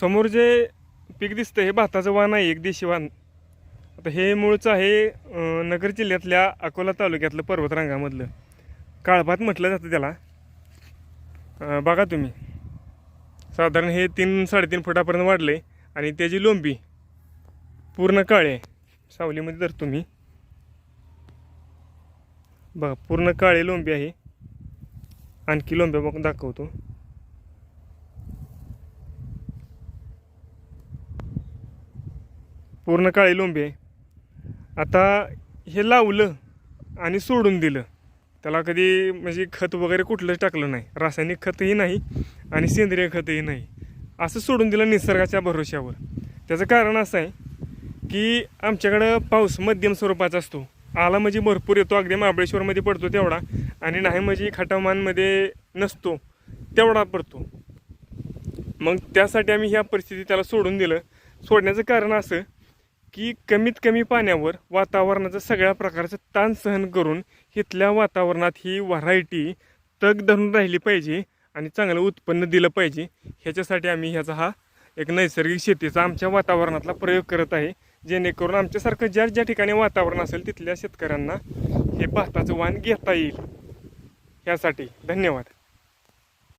समोर जे पीक दिसतं हे भाताचं वाण आहे एक देशी वाण आता हे मूळचं आहे नगर जिल्ह्यातल्या अकोला तालुक्यातलं पर्वतरांगामधलं. काळभात म्हटलं जातं त्याला. बघा तुम्ही. साधारण हे तीन साडेतीन फुटापर्यंत वाढले आणि त्याची लोंबी पूर्ण काळे सावलीमध्ये धरतो मी बघा पूर्ण काळे लोंबी आहे. आणखी लोंब्या बघ दाखवतो. पूर्ण काळी लोंबी आहे. आता हे लावलं आणि सोडून दिलं. त्याला कधी म्हणजे खत वगैरे कुठलंच टाकलं नाही. रासायनिक खतही नाही आणि सेंद्रिय खतही नाही. असं सोडून दिलं निसर्गाच्या भरोश्यावर. त्याचं कारण असं आहे की आमच्याकडं पाऊस मध्यम स्वरूपाचा असतो. आला म्हणजे भरपूर येतो. अगदी महाबळेश्वरमध्ये पडतो तेवढा. आणि नाही म्हणजे खटामानमध्ये नसतो तेवढा पडतो. मग त्यासाठी आम्ही ह्या परिस्थिती त्याला सोडून दिलं. सोडण्याचं कारण असं की कमीत कमी पाण्यावर वातावरणाचं सगळ्या प्रकारचं ताण सहन करून इथल्या वातावरणात ही व्हरायटी तग धरून राहिली पाहिजे आणि चांगलं उत्पन्न दिलं पाहिजे. ह्याच्यासाठी आम्ही ह्याचा हा एक नैसर्गिक शेतीचा आमच्या वातावरणातला प्रयोग करत आहे. जेणेकरून आमच्यासारखं ज्या ज्या ठिकाणी वातावरण असेल तिथल्या शेतकऱ्यांना हे भाताचं वाण घेता येईल. ह्यासाठी धन्यवाद.